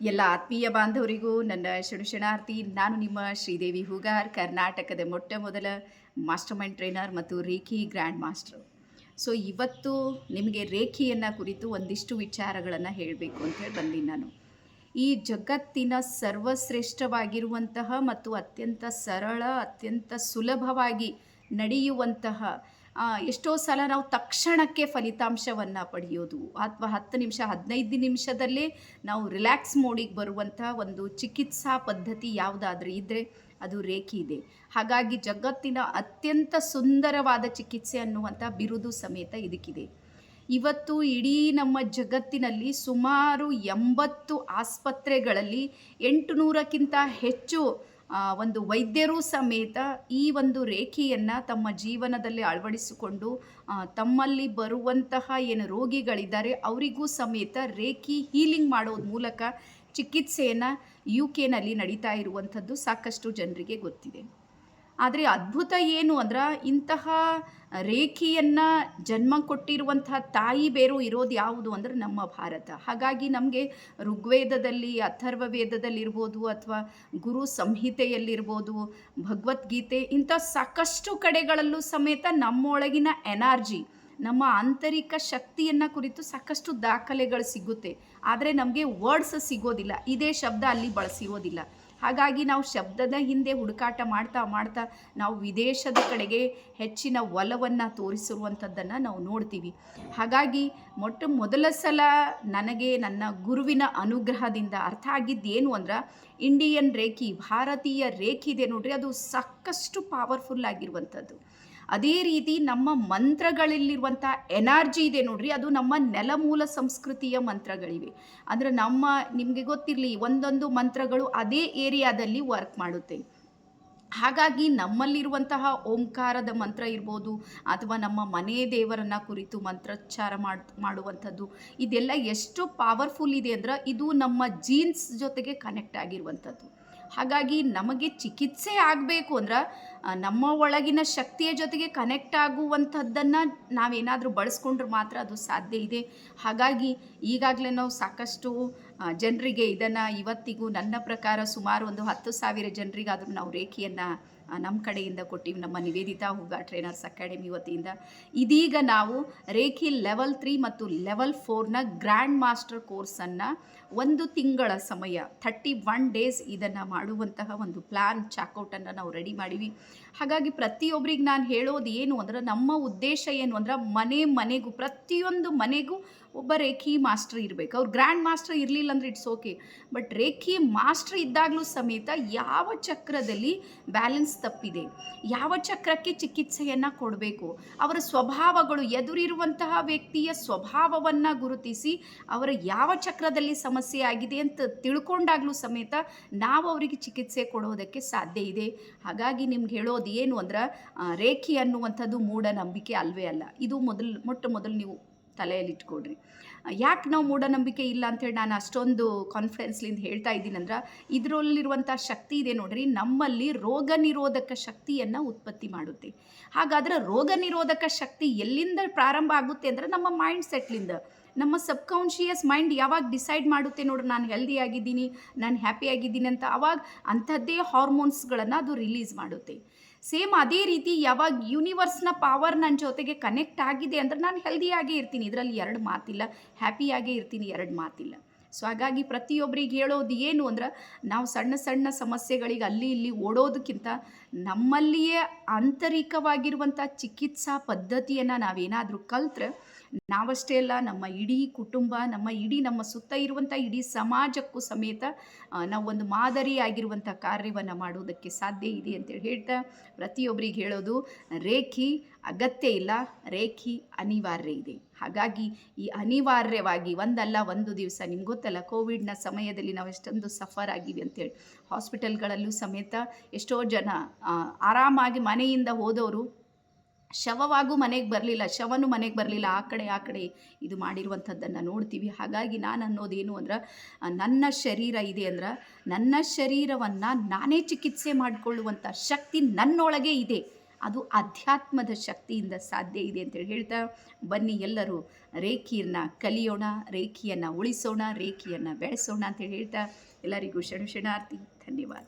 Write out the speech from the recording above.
ಎಲ್ಲ ಆತ್ಮೀಯ ಬಾಂಧವರಿಗೂ ನನ್ನ ಶರಣಾರ್ಥಿ ನಾನು ನಿಮ್ಮ ಶ್ರೀದೇವಿ ಹೂಗಾರ್, ಕರ್ನಾಟಕದ ಮೊಟ್ಟ ಮೊದಲ ಮಾಸ್ಟರ್ ಮೈಂಡ್ ಟ್ರೈನರ್ ಮತ್ತು ರೇಖಿ ಗ್ರ್ಯಾಂಡ್ ಮಾಸ್ಟರ್. ಸೊ, ಇವತ್ತು ನಿಮಗೆ ರೇಖಿಯನ್ನು ಕುರಿತು ಒಂದಿಷ್ಟು ವಿಚಾರಗಳನ್ನು ಹೇಳಬೇಕು ಅಂತೇಳಿ ಬಂದೀನಿ ನಾನು. ಈ ಜಗತ್ತಿನ ಸರ್ವಶ್ರೇಷ್ಠವಾಗಿರುವಂತಹ ಮತ್ತು ಅತ್ಯಂತ ಸರಳ, ಅತ್ಯಂತ ಸುಲಭವಾಗಿ ನಡೆಯುವಂತಹ ಎಷ್ಟೋ ಸಲ ನಾವು ತಕ್ಷಣಕ್ಕೆ ಫಲಿತಾಂಶವನ್ನು ಪಡೆಯೋದು. ಅಥವಾ ಹತ್ತು ನಿಮಿಷ, ಹದಿನೈದು ನಿಮಿಷದಲ್ಲೇ ನಾವು ರಿಲ್ಯಾಕ್ಸ್ ಮೋಡಿಗೆ ಬರುವಂಥ ಒಂದು ಚಿಕಿತ್ಸಾ ಪದ್ಧತಿ ಯಾವುದಾದ್ರೂ ಇದ್ದರೆ ಅದು ರೇಖಿ ಇದೆ. ಹಾಗಾಗಿ ಜಗತ್ತಿನ ಅತ್ಯಂತ ಸುಂದರವಾದ ಚಿಕಿತ್ಸೆ ಅನ್ನುವಂಥ ಬಿರುದು ಸಮೇತ ಇದಕ್ಕಿದೆ. ಇವತ್ತು ಇಡೀ ನಮ್ಮ ಜಗತ್ತಿನಲ್ಲಿ ಸುಮಾರು ಎಂಬತ್ತು ಆಸ್ಪತ್ರೆಗಳಲ್ಲಿ ಎಂಟು ನೂರಕ್ಕಿಂತ ಹೆಚ್ಚು ಒಂದು ವೈದ್ಯರು ಸಮೇತ ಈ ಒಂದು ರೇಖೆಯನ್ನು ತಮ್ಮ ಜೀವನದಲ್ಲಿ ಅಳವಡಿಸಿಕೊಂಡು ತಮ್ಮಲ್ಲಿ ಬರುವಂತಹ ಏನು ರೋಗಿಗಳಿದ್ದಾರೆ, ಅವರಿಗೂ ಸಮೇತ ರೇಖಿ ಹೀಲಿಂಗ್ ಮಾಡೋದ್ರ ಮೂಲಕ ಚಿಕಿತ್ಸೆಯನ್ನು ಯು ಕೆನಲ್ಲಿ ನಡೀತಾ ಇರುವಂಥದ್ದು ಸಾಕಷ್ಟು ಜನರಿಗೆ ಗೊತ್ತಿದೆ. ಆದರೆ ಅದ್ಭುತ ಏನು ಅಂದ್ರೆ ಇಂತಹ ರೇಖೆಯನ್ನು ಜನ್ಮ ಕೊಟ್ಟಿರುವಂತಹ ತಾಯಿ ಬೇರು ಇರೋದು ಯಾವುದು ಅಂದರೆ ನಮ್ಮ ಭಾರತ. ಹಾಗಾಗಿ ನಮಗೆ ಋಗ್ವೇದದಲ್ಲಿ ಅಥರ್ವ ವೇದದಲ್ಲಿರ್ಬೋದು ಅಥವಾ ಗುರು ಸಂಹಿತೆಯಲ್ಲಿರ್ಬೋದು, ಭಗವದ್ಗೀತೆ ಇಂಥ ಸಾಕಷ್ಟು ಕಡೆಗಳಲ್ಲೂ ಸಮೇತ ನಮ್ಮೊಳಗಿನ ಎನರ್ಜಿ, ನಮ್ಮ ಆಂತರಿಕ ಶಕ್ತಿಯನ್ನು ಕುರಿತು ಸಾಕಷ್ಟು ದಾಖಲೆಗಳು ಸಿಗುತ್ತೆ. ಆದರೆ ನಮಗೆ ವರ್ಡ್ಸ್ ಸಿಗೋದಿಲ್ಲ. ಇದೇ ಶಬ್ದ ಅಲ್ಲಿ ಬಳಸಿರೋದಿಲ್ಲ. ಹಾಗಾಗಿ ನಾವು ಶಬ್ದದ ಹಿಂದೆ ಹುಡುಕಾಟ ಮಾಡ್ತಾ ಮಾಡ್ತಾ ನಾವು ವಿದೇಶದ ಕಡೆಗೆ ಹೆಚ್ಚಿನ ಒಲವನ್ನು ತೋರಿಸಿರುವಂಥದ್ದನ್ನು ನಾವು ನೋಡ್ತೀವಿ. ಹಾಗಾಗಿ ಮೊಟ್ಟ ಮೊದಲ ಸಲ ನನಗೆ ನನ್ನ ಗುರುವಿನ ಅನುಗ್ರಹದಿಂದ ಅರ್ಥ ಆಗಿದ್ದೇನು ಅಂದ್ರೆ ಇಂಡಿಯನ್ ರೇಖಿ, ಭಾರತೀಯ ರೇಖಿ ಇದೆ ನೋಡ್ರಿ, ಅದು ಸಾಕಷ್ಟು ಪವರ್ಫುಲ್ ಆಗಿರುವಂಥದ್ದು. ಅದೇ ರೀತಿ ನಮ್ಮ ಮಂತ್ರಗಳಲ್ಲಿರುವಂಥ ಎನರ್ಜಿ ಇದೆ ನೋಡ್ರಿ, ಅದು ನಮ್ಮ ನೆಲಮೂಲ ಸಂಸ್ಕೃತಿಯ ಮಂತ್ರಗಳಿವೆ. ಅಂದರೆ ನಮ್ಮ, ನಿಮಗೆ ಗೊತ್ತಿರಲಿ, ಒಂದೊಂದು ಮಂತ್ರಗಳು ಅದೇ ಏರಿಯಾದಲ್ಲಿ ವರ್ಕ್ ಮಾಡುತ್ತೆ. ಹಾಗಾಗಿ ನಮ್ಮಲ್ಲಿರುವಂತಹ ಓಂಕಾರದ ಮಂತ್ರ ಇರ್ಬೋದು, ಅಥವಾ ನಮ್ಮ ಮನೆ ದೇವರನ್ನ ಕುರಿತು ಮಂತ್ರೋಚ್ಚಾರ ಮಾಡ್, ಮಾಡುವಂಥದ್ದು, ಇದೆಲ್ಲ ಎಷ್ಟು ಪವರ್ಫುಲ್ ಇದೆ ಅಂದ್ರೆ ಇದು ನಮ್ಮ ಜೀನ್ಸ್ ಜೊತೆಗೆ ಕನೆಕ್ಟ್ ಆಗಿರುವಂಥದ್ದು. ಹಾಗಾಗಿ ನಮಗೆ ಚಿಕಿತ್ಸೆ ಆಗಬೇಕು ಅಂದ್ರೆ ನಮ್ಮ ಒಳಗಿನ ಶಕ್ತಿಯ ಜೊತೆಗೆ ಕನೆಕ್ಟ್ ಆಗುವಂಥದ್ದನ್ನು ನಾವೇನಾದರೂ ಬಳಸ್ಕೊಂಡ್ರೆ ಮಾತ್ರ ಅದು ಸಾಧ್ಯ ಇದೆ. ಹಾಗಾಗಿ ಈಗಾಗಲೇ ನಾವು ಸಾಕಷ್ಟು ಜನರಿಗೆ ಇದನ್ನು ಇವತ್ತಿಗೂ ನನ್ನ ಪ್ರಕಾರ ಸುಮಾರು ಒಂದು ಹತ್ತು ಸಾವಿರ ಜನರಿಗಾದರೂ ನಾವು ರೇಖೆಯನ್ನು ನಮ್ಮ ಕಡೆಯಿಂದ ಕೊಟ್ಟಿವಿ ನಮ್ಮ ನಿವೇದಿತಾ ಹೂಗ ಟ್ರೈನರ್ಸ್ ಅಕಾಡೆಮಿ ವತಿಯಿಂದ. ಇದೀಗ ನಾವು ರೇಖಿ ಲೆವೆಲ್ ತ್ರೀ ಮತ್ತು ಲೆವೆಲ್ ಫೋರ್ನ ಗ್ರ್ಯಾಂಡ್ ಮಾಸ್ಟರ್ ಕೋರ್ಸನ್ನು ಒಂದು ತಿಂಗಳ ಸಮಯ ಥರ್ಟಿ ಒನ್ ಡೇಸ್ ಇದನ್ನು ಮಾಡುವಂತಹ ಒಂದು ಪ್ಲ್ಯಾನ್ ಚಾಕೌಟನ್ನು ನಾವು ರೆಡಿ ಮಾಡೀವಿ. ಹಾಗಾಗಿ ಪ್ರತಿಯೊಬ್ಬರಿಗೆ ನಾನು ಹೇಳೋದು ಏನು ಅಂದ್ರೆ ನಮ್ಮ ಉದ್ದೇಶ ಏನು ಅಂದ್ರೆ ಮನೆ ಮನೆಗೂ, ಪ್ರತಿಯೊಂದು ಮನೆಗೂ ಒಬ್ಬ ರೇಖಿ ಮಾಸ್ಟರ್ ಇರಬೇಕು. ಅವ್ರು ಗ್ರ್ಯಾಂಡ್ ಮಾಸ್ಟರ್ ಇರಲಿಲ್ಲ ಅಂದರೆ it's okay but reiki master ಇದ್ದಾಗಲೂ ಸಮೇತ ಯಾವ ಚಕ್ರದಲ್ಲಿ ಬ್ಯಾಲೆನ್ಸ್ ತಪ್ಪಿದೆ. ಯಾವ ಚಕ್ರಕ್ಕೆ ಚಿಕಿತ್ಸೆಯನ್ನು ಕೊಡಬೇಕು? ಅವರ ಸ್ವಭಾವಗಳು, ಎದುರಿರುವಂತಹ ವ್ಯಕ್ತಿಯ ಸ್ವಭಾವವನ್ನು ಗುರುತಿಸಿ ಅವರ ಯಾವ ಚಕ್ರದಲ್ಲಿ ಸಮಸ್ಯೆ ಆಗಿದೆ ಅಂತ ತಿಳ್ಕೊಂಡಾಗಲೂ ಸಮೇತ ನಾವು ಅವರಿಗೆ ಚಿಕಿತ್ಸೆ ಕೊಡೋದಕ್ಕೆ ಸಾಧ್ಯ ಇದೆ. ಹಾಗಾಗಿ ನಿಮ್ಗೆ ಹೇಳೋದು ಏನು ಅಂದ್ರೆ ರೇಖಿ ಅನ್ನುವಂಥದ್ದು ಮೂಢನಂಬಿಕೆ ಅಲ್ವೇ ಅಲ್ಲ. ಇದು ಮೊದಲು, ಮೊಟ್ಟ ಮೊದಲು ನೀವು ತಲೆಯಲ್ಲಿ ಇಟ್ಕೊಡ್ರಿ ಯಾಕೆ ನಾವು ಮೂಢನಂಬಿಕೆ ಇಲ್ಲ ಅಂತೇಳಿ ನಾನು ಅಷ್ಟೊಂದು ಕಾನ್ಫಿಡೆನ್ಸ್ಲಿಂದ ಹೇಳ್ತಾ ಇದ್ದೀನಿ ಅಂದ್ರೆ ಇದರಲ್ಲಿರುವಂಥ ಶಕ್ತಿ ಇದೆ ನೋಡ್ರಿ, ನಮ್ಮಲ್ಲಿ ರೋಗ ನಿರೋಧಕ ಶಕ್ತಿಯನ್ನು ಉತ್ಪತ್ತಿ ಮಾಡುತ್ತೆ. ಹಾಗಾದ್ರೆ ರೋಗ ನಿರೋಧಕ ಶಕ್ತಿ ಎಲ್ಲಿಂದ ಪ್ರಾರಂಭ ಆಗುತ್ತೆ ಅಂದರೆ ನಮ್ಮ ಮೈಂಡ್ ಸೆಟ್ಲಿಂದ ನಮ್ಮ ಸಬ್ಕಾನ್ಷಿಯಸ್ ಮೈಂಡ್ ಯಾವಾಗ ಡಿಸೈಡ್ ಮಾಡುತ್ತೆ ನೋಡ್ರಿ ನಾನು ಹೆಲ್ದಿ ಆಗಿದ್ದೀನಿ, ನಾನು ಹ್ಯಾಪಿ ಆಗಿದ್ದೀನಿ ಅಂತ ಅವಾಗ ಅಂಥದ್ದೇ ಹಾರ್ಮೋನ್ಸ್ಗಳನ್ನು ಅದು ರಿಲೀಸ್ ಮಾಡುತ್ತೆ. ಸೇಮ್ ಅದೇ ರೀತಿ ಯಾವಾಗ ಯೂನಿವರ್ಸ್ನ ಪವರ್ ನನ್ನ ಜೊತೆಗೆ ಕನೆಕ್ಟ್ ಆಗಿದೆ ಅಂದ್ರೆ ನಾನು ಹೆಲ್ದಿಯಾಗೇ ಇರ್ತೀನಿ. ಇದರಲ್ಲಿ ಎರಡು ಮಾತಿಲ್ಲ ಹ್ಯಾಪಿಯಾಗೇ ಇರ್ತೀನಿ ಎರಡು ಮಾತಿಲ್ಲ. ಸೊ ಹಾಗಾಗಿ ಪ್ರತಿಯೊಬ್ಬರಿಗೆ ಹೇಳೋದು ಏನು ಅಂದ್ರೆ, ನಾವು ಸಣ್ಣ ಸಣ್ಣ ಸಮಸ್ಯೆಗಳಿಗೆ ಅಲ್ಲಿ ಇಲ್ಲಿ ಓಡೋದಕ್ಕಿಂತ ನಮ್ಮಲ್ಲಿಯೇ ಆಂತರಿಕವಾಗಿರುವಂಥ ಚಿಕಿತ್ಸಾ ಪದ್ಧತಿಯನ್ನು ನಾವೇನಾದರೂ ಕಲ್ತ್ರೆ ನಾವಷ್ಟೇ ಅಲ್ಲ, ನಮ್ಮ ಇಡೀ ಕುಟುಂಬ, ನಮ್ಮ ಇಡೀ ನಮ್ಮ ಸುತ್ತ ಇರುವಂಥ ಇಡೀ ಸಮಾಜಕ್ಕೂ ಸಮೇತ ನಾವು ಒಂದು ಮಾದರಿಯಾಗಿರುವಂಥ ಕಾರ್ಯವನ್ನು ಮಾಡೋದಕ್ಕೆ ಸಾಧ್ಯ ಇದೆ ಅಂತೇಳಿ ಹೇಳ್ತಾ ಪ್ರತಿಯೊಬ್ಬರಿಗೆ ಹೇಳೋದು, ರೇಖಿ ಅಗತ್ಯ ಇಲ್ಲ, ರೇಖಿ ಅನಿವಾರ್ಯ ಇದೆ. ಹಾಗಾಗಿ ಈ ಅನಿವಾರ್ಯವಾಗಿ ಒಂದಲ್ಲ ಒಂದು ದಿವಸ, ನಿಮ್ಗೆ ಗೊತ್ತಲ್ಲ, ಕೋವಿಡ್ನ ಸಮಯದಲ್ಲಿ ನಾವು ಎಷ್ಟೊಂದು ಸಫರ್ ಆಗಿವಿ ಅಂತೇಳಿ ಹಾಸ್ಪಿಟಲ್ಗಳಲ್ಲೂ ಸಮೇತ ಎಷ್ಟೋ ಜನ ಆರಾಮಾಗಿ ಮನೆಯಿಂದ ಹೋದವರು ಶವವಾಗೂ ಮನೆಗೆ ಬರಲಿಲ್ಲ, ಶವನು ಮನೆಗೆ ಬರಲಿಲ್ಲ. ಆ ಕಡೆ ಆ ಕಡೆ ಇದು ಮಾಡಿರುವಂಥದ್ದನ್ನು ನೋಡ್ತೀವಿ. ಹಾಗಾಗಿ ನಾನು ಅನ್ನೋದೇನು ಅಂದ್ರೆ ನನ್ನ ಶರೀರ ಇದೆ ಅಂದ್ರೆ, ನನ್ನ ಶರೀರವನ್ನು ನಾನೇ ಚಿಕಿತ್ಸೆ ಮಾಡಿಕೊಳ್ಳುವಂಥ ಶಕ್ತಿ ನನ್ನೊಳಗೆ ಇದೆ. ಅದು ಅಧ್ಯಾತ್ಮದ ಶಕ್ತಿಯಿಂದ ಸಾಧ್ಯ ಇದೆ ಅಂತೇಳಿ ಹೇಳ್ತಾ ಬನ್ನಿ ಎಲ್ಲರೂ. ರೇಖಿಯನ್ನು ಕಲಿಯೋಣ, ರೇಖಿಯನ್ನು ಉಳಿಸೋಣ, ರೇಖಿಯನ್ನು ಬೆಳೆಸೋಣ ಅಂತೇಳಿ ಹೇಳ್ತಾ ಎಲ್ಲರಿಗೂ ಶರಣು ಶರಣಾರ್ಥಿ. ಧನ್ಯವಾದ.